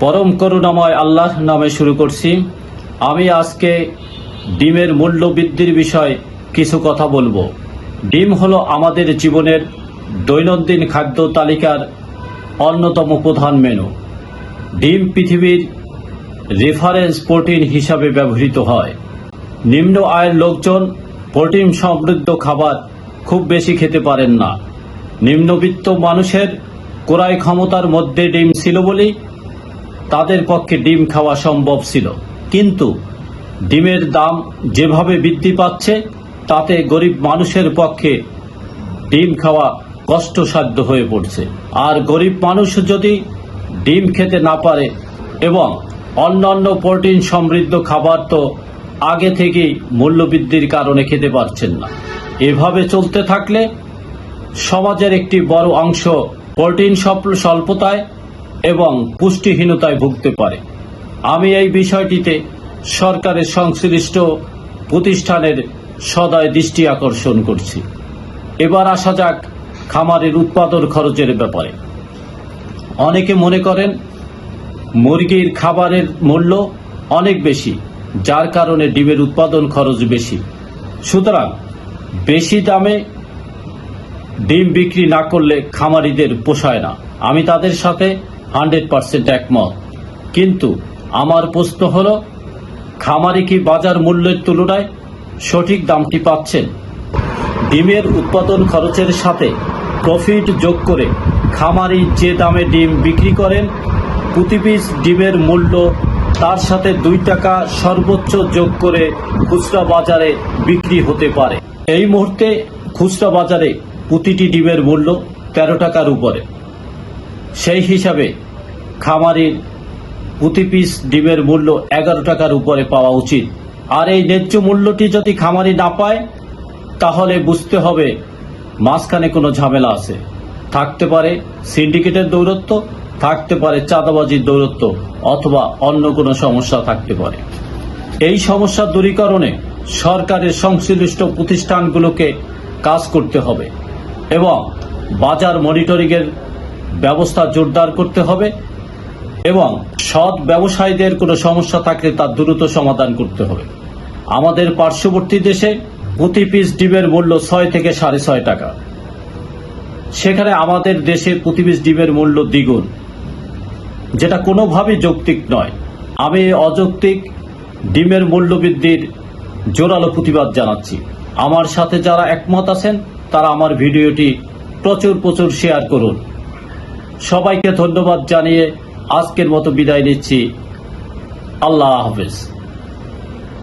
পরম করুণাময় আল্লাহ নামে শুরু করছি। আমি আজকে ডিমের মূল্য বৃদ্ধির বিষয়ে কিছু কথা বলব। ডিম হলো আমাদের জীবনের দৈনন্দিন খাদ্য তালিকার অন্যতম প্রধান মেনু। ডিম পৃথিবীর রেফারেন্স প্রোটিন হিসাবে ব্যবহৃত হয়। নিম্ন আয়ের লোকজন প্রোটিন সমৃদ্ধ খাবার খুব বেশি খেতে পারেন না। নিম্নবিত্ত মানুষের ক্রয় ক্ষমতার মধ্যে ডিম ছিল বলেই তাদের পক্ষে ডিম খাওয়া সম্ভব ছিল। কিন্তু ডিমের দাম যেভাবে বৃদ্ধি পাচ্ছে, তাতে গরিব মানুষের পক্ষে ডিম খাওয়া কষ্টসাধ্য হয়ে পড়ছে। আর গরিব মানুষ যদি ডিম খেতে না পারে এবং অন্যান্য প্রোটিন সমৃদ্ধ খাবার তো আগে থেকেই মূল্যবৃদ্ধির কারণে খেতে পারছেন না। এভাবে চলতে থাকলে সমাজের একটি বড় অংশ প্রোটিন স্বল্পতায় এবং পুষ্টিহীনতায় ভুগতে পারে। আমি এই বিষয়টিতে সরকারের সংশ্লিষ্ট প্রতিষ্ঠানের সদয় দৃষ্টি আকর্ষণ করছি। এবার আসা যাক খামারের উৎপাদন খরচের ব্যাপারে। অনেকে মনে করেন, মুরগির খাবারের মূল্য অনেক বেশি, যার কারণে ডিমের উৎপাদন খরচ বেশি। সুতরাং বেশি দামে ডিম বিক্রি না করলে খামারিদের পোষায় না। আমি তাদের সাথে হান্ড্রেড পার্সেন্ট একমত। কিন্তু আমার প্রশ্ন হলো, খামারি কি বাজার মূল্যের তুলনায় সঠিক দামটি পাচ্ছেন? ডিমের উৎপাদন খরচের সাথে প্রফিট যোগ করে খামারি যে দামে ডিম বিক্রি করেন, প্রতি ডিমের মূল্য তার সাথে দুই টাকা সর্বোচ্চ যোগ করে খুচরা বাজারে বিক্রি হতে পারে। এই মুহূর্তে খুচরা বাজারে প্রতিটি ডিমের মূল্য তেরো টাকার উপরে। সেই হিসাবে খামারির প্রতি পিস ডিমের মূল্য এগারো টাকার উপরে পাওয়া উচিত। আর এই ন্যায্য মূল্যটি যদি খামারি না পায়, তাহলে বুঝতে হবে মাঝখানে কোনো ঝামেলা আছে। থাকতে পারে সিন্ডিকেটের দৌরত্ব, থাকতে পারে চাঁদাবাজির দৌরত্ব, অথবা অন্য কোনো সমস্যা থাকতে পারে। এই সমস্যা দূরীকরণে সরকারের সংশ্লিষ্ট প্রতিষ্ঠানগুলোকে কাজ করতে হবে এবং বাজার মনিটরিংয়ের ব্যবস্থা জোরদার করতে হবে এবং সৎ ব্যবসায়ীদের কোনো সমস্যা থাকলে তার দ্রুত সমাধান করতে হবে। আমাদের পার্শ্ববর্তী দেশে প্রতি পিস ডিমের মূল্য ছয় থেকে সাড়ে ছয় টাকা। সেখানে আমাদের দেশে প্রতি পিস ডিমের মূল্য দ্বিগুণ, যেটা কোনোভাবেই যৌক্তিক নয়। আমি অযৌক্তিক ডিমের মূল্য বৃদ্ধির জোরালো প্রতিবাদ জানাচ্ছি। আমার সাথে যারা একমত আছেন, তারা আমার ভিডিওটি প্রচুর প্রচুর শেয়ার করুন। সবাইকে ধন্যবাদ জানিয়ে আজকের মতো বিদায় নিচ্ছি। আল্লাহ হাফেজ।